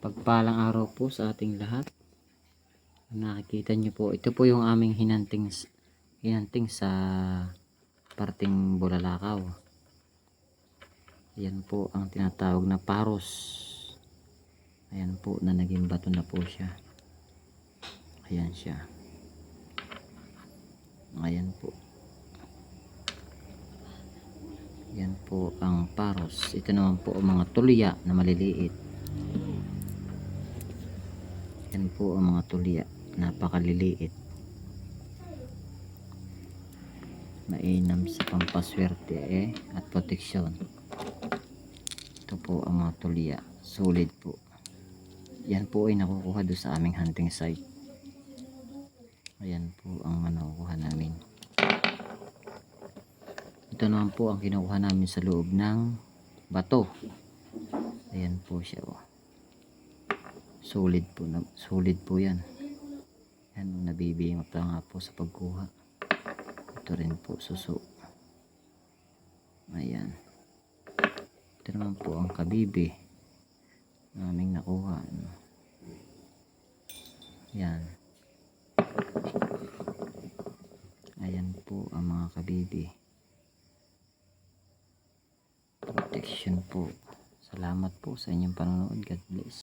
Pagpalang araw po sa ating lahat. Nakikita nyo po, ito po yung aming hinanting, hinanting sa parting Bulalakaw. Yan po ang tinatawag na paros. Ayan po na naging bato na po siya. Ayan siya. Ayan po. Yan po ang paros. Ito naman po ang mga tulya na maliliit. Yan po ang mga tulya. Napakaliliit. Mainam sa pampaswerte eh, at proteksyon. Ito po ang mga tulya. Solid po. Yan po ay nakukuha doon sa aming hunting site. Ayan po ang manukuha namin. Ito naman po ang kinukuha namin sa loob ng bato. Ayan po siya oh. Solid po na, solid po 'yan. Yan nabibingot pa nga po sa pagkuha. Ito rin po suso. Ayan. Ito naman po ang kabibi naming nakuha. Ano. Yan. Ayan po ang mga kabibi. Protection po. Salamat po sa inyong panonood. God bless.